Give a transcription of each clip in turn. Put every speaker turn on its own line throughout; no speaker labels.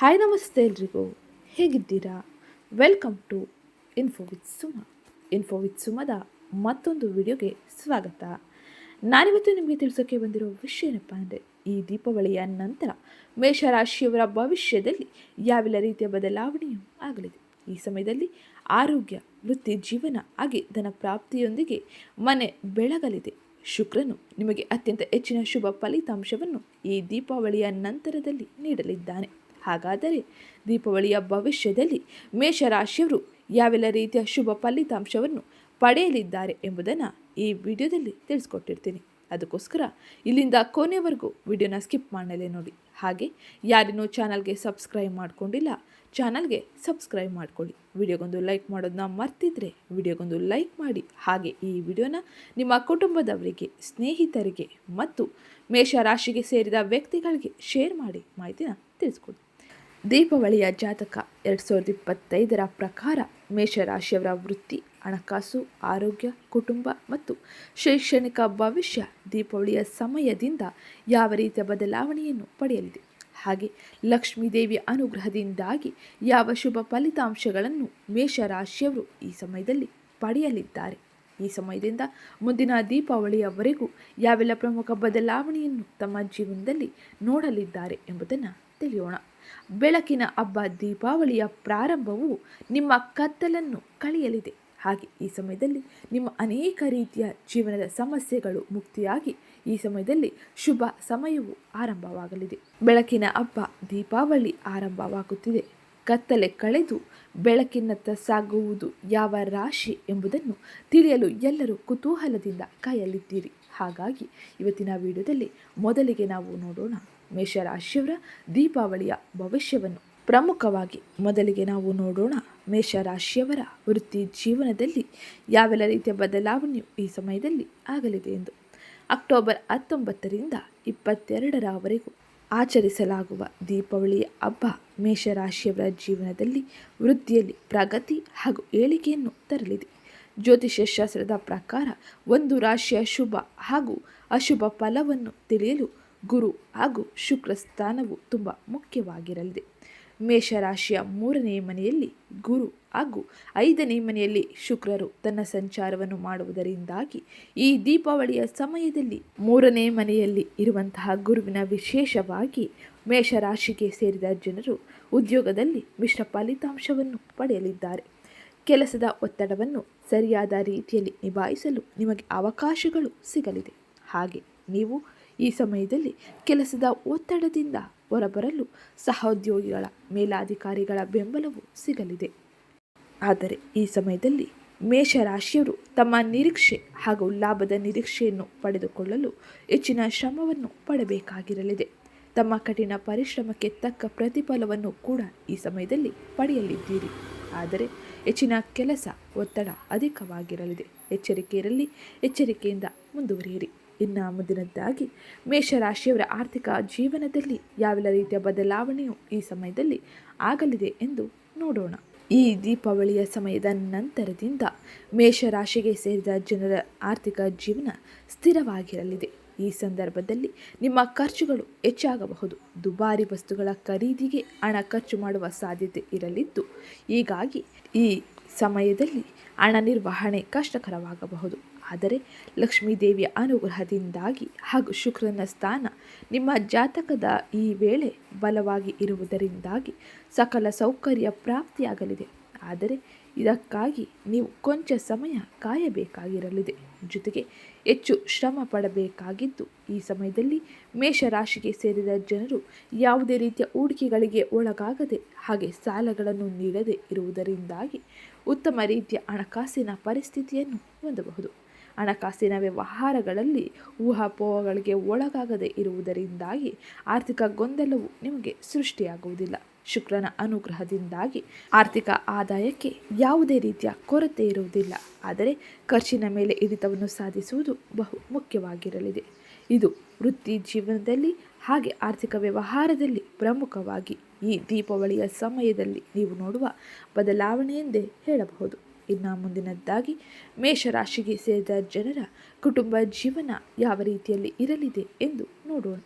Hi ನಮಸ್ತೆ ಎಲ್ರಿಗೂ. ಹೇಗಿದ್ದೀರಾ? Welcome to info with Suma info with ಸುಮದ ಮತ್ತೊಂದು ವಿಡಿಯೋಗೆ ಸ್ವಾಗತ. ನಾನಿವತ್ತು ನಿಮಗೆ ತಿಳಿಸೋಕ್ಕೆ ಬಂದಿರೋ ವಿಷಯ ಏನಪ್ಪ ಅಂದರೆ, ಈ ದೀಪಾವಳಿಯ ನಂತರ ಮೇಷರಾಶಿಯವರ ಭವಿಷ್ಯದಲ್ಲಿ ಯಾವೆಲ್ಲ ರೀತಿಯ ಬದಲಾವಣೆಯೂ ಆಗಲಿದೆ. ಈ ಸಮಯದಲ್ಲಿ ಆರೋಗ್ಯ, ವೃತ್ತಿ, ಜೀವನ ಹಾಗೆ ಧನ ಪ್ರಾಪ್ತಿಯೊಂದಿಗೆ ಮನೆ ಬೆಳಗಲಿದೆ. ಶುಕ್ರನು ನಿಮಗೆ ಅತ್ಯಂತ ಹೆಚ್ಚಿನ ಶುಭ ಫಲಿತಾಂಶವನ್ನು ಈ ದೀಪಾವಳಿಯ ನಂತರದಲ್ಲಿ ನೀಡಲಿದ್ದಾನೆ. ಹಾಗಾದರೆ ದೀಪಾವಳಿಯ ಭವಿಷ್ಯದಲ್ಲಿ ಮೇಷರಾಶಿಯವರು ಯಾವೆಲ್ಲ ರೀತಿಯ ಶುಭ ಫಲಿತಾಂಶವನ್ನು ಪಡೆಯಲಿದ್ದಾರೆ ಎಂಬುದನ್ನು ಈ ವಿಡಿಯೋದಲ್ಲಿ ತಿಳಿಸ್ಕೊಟ್ಟಿರ್ತೀನಿ. ಅದಕ್ಕೋಸ್ಕರ ಇಲ್ಲಿಂದ ಕೊನೆವರೆಗೂ ವಿಡಿಯೋನ ಸ್ಕಿಪ್ ಮಾಡಲೇ ನೋಡಿ. ಹಾಗೆ ಯಾರಿನೂ ಚಾನಲ್ಗೆ ಸಬ್ಸ್ಕ್ರೈಬ್ ಮಾಡ್ಕೊಂಡಿಲ್ಲ, ಚಾನಲ್ಗೆ ಸಬ್ಸ್ಕ್ರೈಬ್ ಮಾಡ್ಕೊಳ್ಳಿ. ವಿಡಿಯೋಗೊಂದು ಲೈಕ್ ಮಾಡೋದನ್ನ ಮರ್ತಿದ್ರೆ ವಿಡಿಯೋಗೊಂದು ಲೈಕ್ ಮಾಡಿ. ಹಾಗೆ ಈ ವಿಡಿಯೋನ ನಿಮ್ಮ ಕುಟುಂಬದವರಿಗೆ, ಸ್ನೇಹಿತರಿಗೆ ಮತ್ತು ಮೇಷ ರಾಶಿಗೆ ಸೇರಿದ ವ್ಯಕ್ತಿಗಳಿಗೆ ಶೇರ್ ಮಾಡಿ ಮಾಹಿತಿನ ತಿಳಿಸ್ಕೊಡಿ. ದೀಪಾವಳಿಯ ಜಾತಕ ಎರಡು ಸಾವಿರದ ಇಪ್ಪತ್ತೈದರ ಪ್ರಕಾರ ಮೇಷರಾಶಿಯವರ ವೃತ್ತಿ, ಹಣಕಾಸು, ಆರೋಗ್ಯ, ಕುಟುಂಬ ಮತ್ತು ಶೈಕ್ಷಣಿಕ ಭವಿಷ್ಯ ದೀಪಾವಳಿಯ ಸಮಯದಿಂದ ಯಾವ ರೀತಿಯ ಬದಲಾವಣೆಯನ್ನು ಪಡೆಯಲಿದೆ? ಹಾಗೆ ಲಕ್ಷ್ಮೀದೇವಿ ಅನುಗ್ರಹದಿಂದಾಗಿ ಯಾವ ಶುಭ ಫಲಿತಾಂಶಗಳನ್ನು ಮೇಷರಾಶಿಯವರು ಈ ಸಮಯದಲ್ಲಿ ಪಡೆಯಲಿದ್ದಾರೆ? ಈ ಸಮಯದಿಂದ ಮುಂದಿನ ದೀಪಾವಳಿಯವರೆಗೂ ಯಾವೆಲ್ಲ ಪ್ರಮುಖ ಬದಲಾವಣೆಯನ್ನು ತಮ್ಮ ಜೀವನದಲ್ಲಿ ನೋಡಲಿದ್ದಾರೆ ಎಂಬುದನ್ನು ತಿಳಿಯೋಣ. ಬೆಳಕಿನ ಹಬ್ಬ ದೀಪಾವಳಿಯ ಪ್ರಾರಂಭವು ನಿಮ್ಮ ಕತ್ತಲನ್ನು ಕಳೆಯಲಿದೆ. ಹಾಗೆ ಈ ಸಮಯದಲ್ಲಿ ನಿಮ್ಮ ಅನೇಕ ರೀತಿಯ ಜೀವನದ ಸಮಸ್ಯೆಗಳು ಮುಕ್ತಿಯಾಗಿ ಈ ಸಮಯದಲ್ಲಿ ಶುಭ ಸಮಯವು ಆರಂಭವಾಗಲಿದೆ. ಬೆಳಕಿನ ಹಬ್ಬ ದೀಪಾವಳಿ ಆರಂಭವಾಗುತ್ತಿದೆ. ಕತ್ತಲೆ ಕಳೆದು ಬೆಳಕಿನತ್ತ ಸಾಗುವುದು ಯಾವ ರಾಶಿ ಎಂಬುದನ್ನು ತಿಳಿಯಲು ಎಲ್ಲರೂ ಕುತೂಹಲದಿಂದ ಕಾಯಲಿದ್ದೀರಿ. ಹಾಗಾಗಿ ಇವತ್ತಿನ ವಿಡಿಯೋದಲ್ಲಿ ಮೊದಲಿಗೆ ನಾವು ನೋಡೋಣ ಮೇಷರಾಶಿಯವರ ದೀಪಾವಳಿಯ ಭವಿಷ್ಯವನ್ನು ಪ್ರಮುಖವಾಗಿ ಮೊದಲಿಗೆ ನಾವು ನೋಡೋಣ. ಮೇಷರಾಶಿಯವರ ವೃತ್ತಿ ಜೀವನದಲ್ಲಿ ಯಾವೆಲ್ಲ ರೀತಿಯ ಬದಲಾವಣೆಯು ಈ ಸಮಯದಲ್ಲಿ ಆಗಲಿದೆ ಎಂದು ಅಕ್ಟೋಬರ್ ಹತ್ತೊಂಬತ್ತರಿಂದ ಇಪ್ಪತ್ತೆರಡರವರೆಗೂ ಆಚರಿಸಲಾಗುವ ದೀಪಾವಳಿಯ ಹಬ್ಬ ಮೇಷರಾಶಿಯವರ ಜೀವನದಲ್ಲಿ ವೃತ್ತಿಯಲ್ಲಿ ಪ್ರಗತಿ ಹಾಗೂ ಏಳಿಗೆಯನ್ನು ತರಲಿದೆ. ಜ್ಯೋತಿಷ್ಯ ಶಾಸ್ತ್ರದ ಪ್ರಕಾರ ಒಂದು ರಾಶಿಯ ಶುಭ ಹಾಗೂ ಅಶುಭ ಫಲವನ್ನು ತಿಳಿಯಲು ಗುರು ಹಾಗೂ ಶುಕ್ರ ಸ್ಥಾನವು ತುಂಬ ಮುಖ್ಯವಾಗಿರಲಿದೆ. ಮೇಷರಾಶಿಯ ಮೂರನೇ ಮನೆಯಲ್ಲಿ ಗುರು ಹಾಗೂ ಐದನೇ ಮನೆಯಲ್ಲಿ ಶುಕ್ರರು ತನ್ನ ಸಂಚಾರವನ್ನು ಮಾಡುವುದರಿಂದಾಗಿ ಈ ದೀಪಾವಳಿಯ ಸಮಯದಲ್ಲಿ ಮೂರನೇ ಮನೆಯಲ್ಲಿ ಇರುವಂತಹ ಗುರುವಿನ ವಿಶೇಷವಾಗಿ ಮೇಷರಾಶಿಗೆ ಸೇರಿದ ಜನರು ಉದ್ಯೋಗದಲ್ಲಿ ಮಿಶ್ರ ಫಲಿತಾಂಶವನ್ನು ಪಡೆಯಲಿದ್ದಾರೆ. ಕೆಲಸದ ಒತ್ತಡವನ್ನು ಸರಿಯಾದ ರೀತಿಯಲ್ಲಿ ನಿಭಾಯಿಸಲು ನಿಮಗೆ ಅವಕಾಶಗಳು ಸಿಗಲಿದೆ. ಹಾಗೆ ನೀವು ಈ ಸಮಯದಲ್ಲಿ ಕೆಲಸದ ಒತ್ತಡದಿಂದ ಹೊರಬರಲು ಸಹೋದ್ಯೋಗಿಗಳ ಮೇಲಾಧಿಕಾರಿಗಳ ಬೆಂಬಲವು ಸಿಗಲಿದೆ. ಆದರೆ ಈ ಸಮಯದಲ್ಲಿ ಮೇಷರಾಶಿಯವರು ತಮ್ಮ ನಿರೀಕ್ಷೆ ಹಾಗೂ ಲಾಭದ ನಿರೀಕ್ಷೆಯನ್ನು ಪಡೆದುಕೊಳ್ಳಲು ಹೆಚ್ಚಿನ ಶ್ರಮವನ್ನು ಪಡಬೇಕಾಗಿರಲಿದೆ. ತಮ್ಮ ಕಠಿಣ ಪರಿಶ್ರಮಕ್ಕೆ ತಕ್ಕ ಪ್ರತಿಫಲವನ್ನು ಕೂಡ ಈ ಸಮಯದಲ್ಲಿ ಪಡೆಯಲಿದ್ದೀರಿ. ಆದರೆ ಹೆಚ್ಚಿನ ಕೆಲಸ ಒತ್ತಡ ಅಧಿಕವಾಗಿರಲಿದೆ. ಎಚ್ಚರಿಕೆ ಇರಲಿ ಎಚ್ಚರಿಕೆಯಿಂದ ಮುಂದುವರಿಯಿರಿ. ಇನ್ನು ಮುಂದಿನದ್ದಾಗಿ ಮೇಷರಾಶಿಯವರ ಆರ್ಥಿಕ ಜೀವನದಲ್ಲಿ ಯಾವೆಲ್ಲ ರೀತಿಯ ಬದಲಾವಣೆಯು ಈ ಸಮಯದಲ್ಲಿ ಆಗಲಿದೆ ಎಂದು ನೋಡೋಣ. ಈ ದೀಪಾವಳಿಯ ಸಮಯದ ನಂತರದಿಂದ ಮೇಷರಾಶಿಗೆ ಸೇರಿದ ಜನರ ಆರ್ಥಿಕ ಜೀವನ ಸ್ಥಿರವಾಗಿರಲಿದೆ. ಈ ಸಂದರ್ಭದಲ್ಲಿ ನಿಮ್ಮ ಖರ್ಚುಗಳು ಹೆಚ್ಚಾಗಬಹುದು. ದುಬಾರಿ ವಸ್ತುಗಳ ಖರೀದಿಗೆ ಹಣ ಖರ್ಚು ಮಾಡುವ ಸಾಧ್ಯತೆ ಇರಲಿದ್ದು, ಹೀಗಾಗಿ ಈ ಸಮಯದಲ್ಲಿ ಹಣ ನಿರ್ವಹಣೆ ಕಷ್ಟಕರವಾಗಬಹುದು. ಆದರೆ ಲಕ್ಷ್ಮೀದೇವಿಯ ಅನುಗ್ರಹದಿಂದಾಗಿ ಹಾಗೂ ಶುಕ್ರನ ಸ್ಥಾನ ನಿಮ್ಮ ಜಾತಕದ ಈ ವೇಳೆ ಬಲವಾಗಿ ಇರುವುದರಿಂದಾಗಿ ಸಕಲ ಸೌಕರ್ಯ ಪ್ರಾಪ್ತಿಯಾಗಲಿದೆ. ಆದರೆ ಇದಕ್ಕಾಗಿ ನೀವು ಕೊಂಚ ಸಮಯ ಕಾಯಬೇಕಾಗಿರಲಿದೆ. ಜೊತೆಗೆ ಹೆಚ್ಚು ಶ್ರಮ ಪಡಬೇಕಾಗಿದ್ದು, ಈ ಸಮಯದಲ್ಲಿ ಮೇಷರಾಶಿಗೆ ಸೇರಿದ ಜನರು ಯಾವುದೇ ರೀತಿಯ ಹೂಡಿಕೆಗಳಿಗೆ ಒಳಗಾಗದೆ ಹಾಗೆ ಸಾಲಗಳನ್ನು ನೀಡದೆ ಇರುವುದರಿಂದಾಗಿ ಉತ್ತಮ ರೀತಿಯ ಹಣಕಾಸಿನ ಪರಿಸ್ಥಿತಿಯನ್ನು ಹೊಂದಬಹುದು. ಹಣಕಾಸಿನ ವ್ಯವಹಾರಗಳಲ್ಲಿ ಊಹಾಪೋಹಗಳಿಗೆ ಒಳಗಾಗದೇ ಇರುವುದರಿಂದಾಗಿ ಆರ್ಥಿಕ ಗೊಂದಲವು ನಿಮಗೆ ಸೃಷ್ಟಿಯಾಗುವುದಿಲ್ಲ. ಶುಕ್ರನ ಅನುಗ್ರಹದಿಂದಾಗಿ ಆರ್ಥಿಕ ಆದಾಯಕ್ಕೆ ಯಾವುದೇ ರೀತಿಯ ಕೊರತೆ ಇರುವುದಿಲ್ಲ. ಆದರೆ ಖರ್ಚಿನ ಮೇಲೆ ಹಿಡಿತವನ್ನು ಸಾಧಿಸುವುದು ಬಹು ಮುಖ್ಯವಾಗಿರಲಿದೆ. ಇದು ವೃತ್ತಿ ಜೀವನದಲ್ಲಿ ಹಾಗೆ ಆರ್ಥಿಕ ವ್ಯವಹಾರದಲ್ಲಿ ಪ್ರಮುಖವಾಗಿ ಈ ದೀಪಾವಳಿಯ ಸಮಯದಲ್ಲಿ ನೀವು ನೋಡುವ ಬದಲಾವಣೆ ಎಂದೇ ಹೇಳಬಹುದು. ಇನ್ನು ಮುಂದಿನದ್ದಾಗಿ ಮೇಷರಾಶಿಗೆ ಸೇರಿದ ಜನರ ಕುಟುಂಬ ಜೀವನ ಯಾವ ರೀತಿಯಲ್ಲಿ ಇರಲಿದೆ ಎಂದು ನೋಡೋಣ.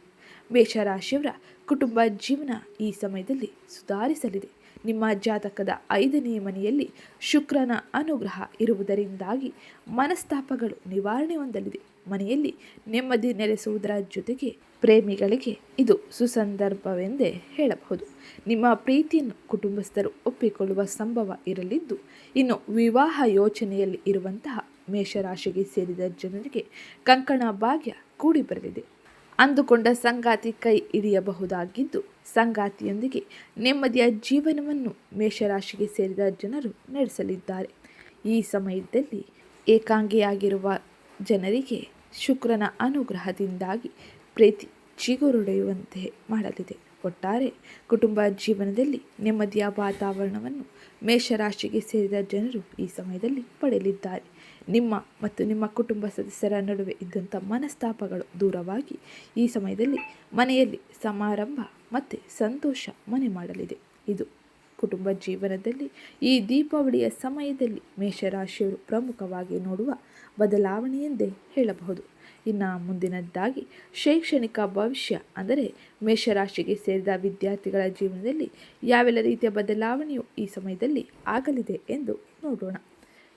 ಮೇಷರಾಶಿಯವರ ಕುಟುಂಬ ಜೀವನ ಈ ಸಮಯದಲ್ಲಿ ಸುಧಾರಿಸಲಿದೆ. ನಿಮ್ಮ ಜಾತಕದ ಐದನೇ ಮನೆಯಲ್ಲಿ ಶುಕ್ರನ ಅನುಗ್ರಹ ಇರುವುದರಿಂದಾಗಿ ಮನಸ್ತಾಪಗಳು ನಿವಾರಣೆ ಹೊಂದಲಿದೆ. ಮನೆಯಲ್ಲಿ ನೆಮ್ಮದಿ ನೆಲೆಸುವುದರ ಜೊತೆಗೆ ಪ್ರೇಮಿಗಳಿಗೆ ಇದು ಸುಸಂದರ್ಭವೆಂದೇ ಹೇಳಬಹುದು. ನಿಮ್ಮ ಪ್ರೀತಿಯನ್ನು ಕುಟುಂಬಸ್ಥರು ಒಪ್ಪಿಕೊಳ್ಳುವ ಸಂಭವ ಇರಲಿದ್ದು, ಇನ್ನು ವಿವಾಹ ಯೋಚನೆಯಲ್ಲಿ ಇರುವಂತಹ ಮೇಷರಾಶಿಗೆ ಸೇರಿದ ಜನರಿಗೆ ಕಂಕಣ ಭಾಗ್ಯ ಕೂಡಿ ಬರಲಿದೆ ಅಂದುಕೊಂಡ ಸಂಗಾತಿ ಕೈ ಹಿಡಿಯಬಹುದಾಗಿದ್ದು, ಸಂಗಾತಿಯೊಂದಿಗೆ ನೆಮ್ಮದಿಯ ಜೀವನವನ್ನು ಮೇಷರಾಶಿಗೆ ಸೇರಿದ ಜನರು ನಡೆಸಲಿದ್ದಾರೆ. ಈ ಸಮಯದಲ್ಲಿ ಏಕಾಂಗಿಯಾಗಿರುವ ಜನರಿಗೆ ಶುಕ್ರನ ಅನುಗ್ರಹದಿಂದಾಗಿ ಪ್ರೀತಿ ಚಿಗುರುಡೆಯುವಂತೆ ಮಾಡಲಿದೆ. ಒಟ್ಟಾರೆ ಕುಟುಂಬ ಜೀವನದಲ್ಲಿ ನೆಮ್ಮದಿಯ ವಾತಾವರಣವನ್ನು ಮೇಷರಾಶಿಗೆ ಸೇರಿದ ಜನರು ಈ ಸಮಯದಲ್ಲಿ ಪಡೆಯಲಿದ್ದಾರೆ. ನಿಮ್ಮ ಮತ್ತು ನಿಮ್ಮ ಕುಟುಂಬ ಸದಸ್ಯರ ನಡುವೆ ಇದ್ದಂಥ ಮನಸ್ತಾಪಗಳು ದೂರವಾಗಿ ಈ ಸಮಯದಲ್ಲಿ ಮನೆಯಲ್ಲಿ ಸಮಾರಂಭ ಮತ್ತು ಸಂತೋಷ ಮನೆ ಮಾಡಲಿದೆ. ಇದು ಕುಟುಂಬ ಜೀವನದಲ್ಲಿ ಈ ದೀಪಾವಳಿಯ ಸಮಯದಲ್ಲಿ ಮೇಷರಾಶಿಯವರು ಪ್ರಮುಖವಾಗಿ ನೋಡುವ ಬದಲಾವಣೆಯೆಂದೇ ಹೇಳಬಹುದು. ಇನ್ನು ಮುಂದಿನದ್ದಾಗಿ ಶೈಕ್ಷಣಿಕ ಭವಿಷ್ಯ, ಅಂದರೆ ಮೇಷರಾಶಿಗೆ ಸೇರಿದ ವಿದ್ಯಾರ್ಥಿಗಳ ಜೀವನದಲ್ಲಿ ಯಾವೆಲ್ಲ ರೀತಿಯ ಬದಲಾವಣೆಯು ಈ ಸಮಯದಲ್ಲಿ ಆಗಲಿದೆ ಎಂದು ನೋಡೋಣ.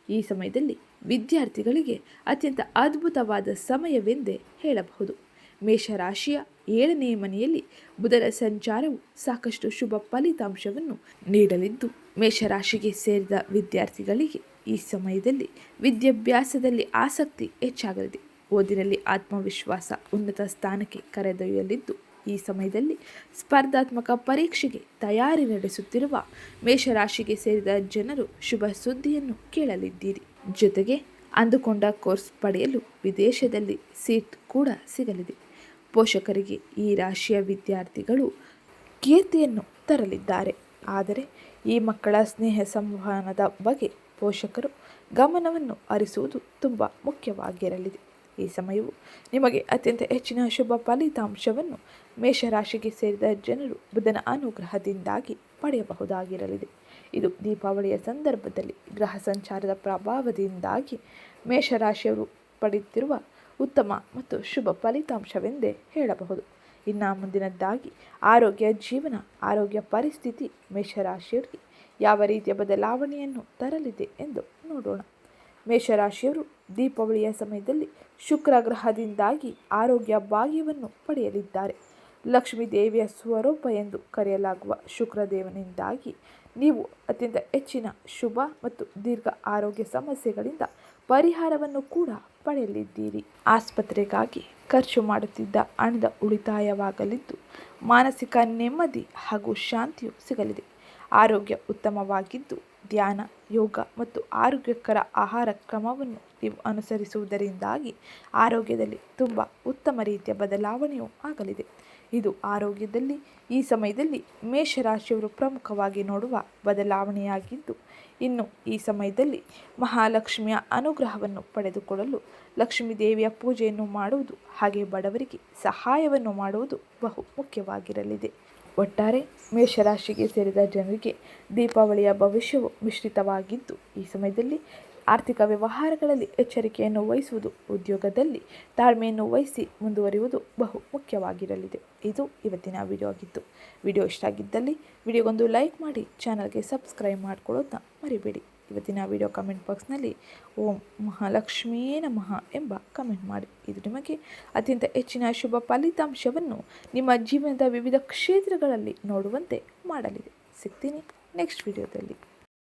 ಈ ಸಮಯದಲ್ಲಿ ವಿದ್ಯಾರ್ಥಿಗಳಿಗೆ ಅತ್ಯಂತ ಅದ್ಭುತವಾದ ಸಮಯವೆಂದೇ ಹೇಳಬಹುದು. ಮೇಷರಾಶಿಯ ಏಳನೇ ಮನೆಯಲ್ಲಿ ಬುಧನ ಸಂಚಾರವು ಸಾಕಷ್ಟು ಶುಭ ಫಲಿತಾಂಶವನ್ನು ನೀಡಲಿದ್ದು, ಮೇಷರಾಶಿಗೆ ಸೇರಿದ ವಿದ್ಯಾರ್ಥಿಗಳಿಗೆ ಈ ಸಮಯದಲ್ಲಿ ವಿದ್ಯಾಭ್ಯಾಸದಲ್ಲಿ ಆಸಕ್ತಿ ಹೆಚ್ಚಾಗಲಿದೆ. ಓದಿನಲ್ಲಿ ಆತ್ಮವಿಶ್ವಾಸ ಉನ್ನತ ಸ್ಥಾನಕ್ಕೆ ಕರೆದೊಯ್ಯಲಿದ್ದು, ಈ ಸಮಯದಲ್ಲಿ ಸ್ಪರ್ಧಾತ್ಮಕ ಪರೀಕ್ಷೆಗೆ ತಯಾರಿ ನಡೆಸುತ್ತಿರುವ ಮೇಷರಾಶಿಗೆ ಸೇರಿದ ಜನರು ಶುಭ ಸುದ್ದಿಯನ್ನು ಕೇಳಲಿದ್ದೀರಿ. ಜೊತೆಗೆ ಅಂದುಕೊಂಡ ಕೋರ್ಸ್ ಪಡೆಯಲು ವಿದೇಶದಲ್ಲಿ ಸೀಟ್ ಕೂಡ ಸಿಗಲಿದೆ. ಪೋಷಕರಿಗೆ ಈ ರಾಶಿಯ ವಿದ್ಯಾರ್ಥಿಗಳು ಕೀರ್ತಿಯನ್ನು ತರಲಿದ್ದಾರೆ. ಆದರೆ ಈ ಮಕ್ಕಳ ಸ್ನೇಹ ಸಂವಹನದ ಬಗ್ಗೆ ಪೋಷಕರು ಗಮನವನ್ನು ಹರಿಸುವುದು ತುಂಬ ಮುಖ್ಯವಾಗಿರಲಿದೆ. ಈ ಸಮಯವು ನಿಮಗೆ ಅತ್ಯಂತ ಹೆಚ್ಚಿನ ಶುಭ ಫಲಿತಾಂಶವನ್ನು ಮೇಷರಾಶಿಗೆ ಸೇರಿದ ಜನರು ಬುಧನ ಅನುಗ್ರಹದಿಂದಾಗಿ ಪಡೆಯಬಹುದಾಗಿರಲಿದೆ. ಇದು ದೀಪಾವಳಿಯ ಸಂದರ್ಭದಲ್ಲಿ ಗ್ರಹ ಸಂಚಾರದ ಪ್ರಭಾವದಿಂದಾಗಿ ಮೇಷರಾಶಿಯವರು ಪಡೆಯುತ್ತಿರುವ ಉತ್ತಮ ಮತ್ತು ಶುಭ ಫಲಿತಾಂಶವೆಂದೇ ಹೇಳಬಹುದು. ಇನ್ನು ಮುಂದಿನದ್ದಾಗಿ, ಆರೋಗ್ಯ ಜೀವನ, ಆರೋಗ್ಯ ಪರಿಸ್ಥಿತಿ ಮೇಷರಾಶಿಯವರಿಗೆ ಯಾವ ರೀತಿಯ ಬದಲಾವಣೆಯನ್ನು ತರಲಿದೆ ಎಂದು ನೋಡೋಣ. ಮೇಷರಾಶಿಯವರು ದೀಪಾವಳಿಯ ಸಮಯದಲ್ಲಿ ಶುಕ್ರ ಗ್ರಹದಿಂದಾಗಿ ಆರೋಗ್ಯ ಭಾಗ್ಯವನ್ನು ಪಡೆಯಲಿದ್ದಾರೆ. ಲಕ್ಷ್ಮೀ ದೇವಿಯ ಸ್ವರೂಪ ಎಂದು ಕರೆಯಲಾಗುವ ಶುಕ್ರದೇವನಿಂದಾಗಿ ನೀವು ಅತ್ಯಂತ ಹೆಚ್ಚಿನ ಶುಭ ಮತ್ತು ದೀರ್ಘ ಆರೋಗ್ಯ ಸಮಸ್ಯೆಗಳಿಂದ ಪರಿಹಾರವನ್ನು ಕೂಡ ಪಡೆಯಲಿದ್ದೀರಿ. ಆಸ್ಪತ್ರೆಗಾಗಿ ಖರ್ಚು ಮಾಡುತ್ತಿದ್ದ ಹಣದ ಉಳಿತಾಯವಾಗಲಿದ್ದು ಮಾನಸಿಕ ನೆಮ್ಮದಿ ಹಾಗೂ ಶಾಂತಿಯು ಸಿಗಲಿದೆ. ಆರೋಗ್ಯ ಉತ್ತಮವಾಗಿದ್ದು ಧ್ಯಾನ, ಯೋಗ ಮತ್ತು ಆರೋಗ್ಯಕರ ಆಹಾರ ಕ್ರಮವನ್ನು ನೀವು ಅನುಸರಿಸುವುದರಿಂದಾಗಿ ಆರೋಗ್ಯದಲ್ಲಿ ತುಂಬ ಉತ್ತಮ ರೀತಿಯ ಬದಲಾವಣೆಯೂ ಆಗಲಿದೆ. ಇದು ಆರೋಗ್ಯದಲ್ಲಿ, ಈ ಸಮಯದಲ್ಲಿ ಮೇಷರಾಶಿಯವರು ಪ್ರಮುಖವಾಗಿ ನೋಡುವ ಬದಲಾವಣೆಯಾಗಿದ್ದು, ಇನ್ನು ಈ ಸಮಯದಲ್ಲಿ ಮಹಾಲಕ್ಷ್ಮಿಯ ಅನುಗ್ರಹವನ್ನು ಪಡೆದುಕೊಳ್ಳಲು ಲಕ್ಷ್ಮೀ ದೇವಿಯ ಪೂಜೆಯನ್ನು ಮಾಡುವುದು ಹಾಗೆ ಬಡವರಿಗೆ ಸಹಾಯವನ್ನು ಮಾಡುವುದು ಬಹು ಮುಖ್ಯವಾಗಿರಲಿದೆ. ಒಟ್ಟಾರೆ ಮೇಷರಾಶಿಗೆ ಸೇರಿದ ಜನರಿಗೆ ದೀಪಾವಳಿಯ ಭವಿಷ್ಯವು ಮಿಶ್ರಿತವಾಗಿದ್ದು, ಈ ಸಮಯದಲ್ಲಿ ಆರ್ಥಿಕ ವ್ಯವಹಾರಗಳಲ್ಲಿ ಎಚ್ಚರಿಕೆಯನ್ನು ವಹಿಸುವುದು ಉದ್ಯೋಗದಲ್ಲಿ ತಾಳ್ಮೆಯನ್ನು ವಹಿಸಿ ಮುಂದುವರಿಯುವುದು ಬಹು ಮುಖ್ಯವಾಗಿರಲಿದೆ. ಇದು ಇವತ್ತಿನ ವಿಡಿಯೋ ಆಗಿತ್ತು. ವಿಡಿಯೋ ಇಷ್ಟ ಆಗಿದ್ದಲ್ಲಿ ವಿಡಿಯೋಗೊಂದು ಲೈಕ್ ಮಾಡಿ ಚಾನಲ್ಗೆ ಸಬ್ಸ್ಕ್ರೈಬ್ ಮಾಡ್ಕೊಳ್ಳೋದನ್ನ ಮರಿಬೇಡಿ. ಇವತ್ತಿನ ವಿಡಿಯೋ ಕಮೆಂಟ್ ಬಾಕ್ಸ್ನಲ್ಲಿ ಓಂ ಮಹಾಲಕ್ಷ್ಮೀ ನಮಃ ಎಂಬ ಕಮೆಂಟ್ ಮಾಡಿ. ಇದು ನಿಮಗೆ ಅತ್ಯಂತ ಹೆಚ್ಚಿನ ಶುಭ ಫಲಿತಾಂಶವನ್ನು ನಿಮ್ಮ ಜೀವನದ ವಿವಿಧ ಕ್ಷೇತ್ರಗಳಲ್ಲಿ ನೋಡುವಂತೆ ಮಾಡಲಿದೆ. ಸಿಗ್ತೀನಿ ನೆಕ್ಸ್ಟ್ ವಿಡಿಯೋದಲ್ಲಿ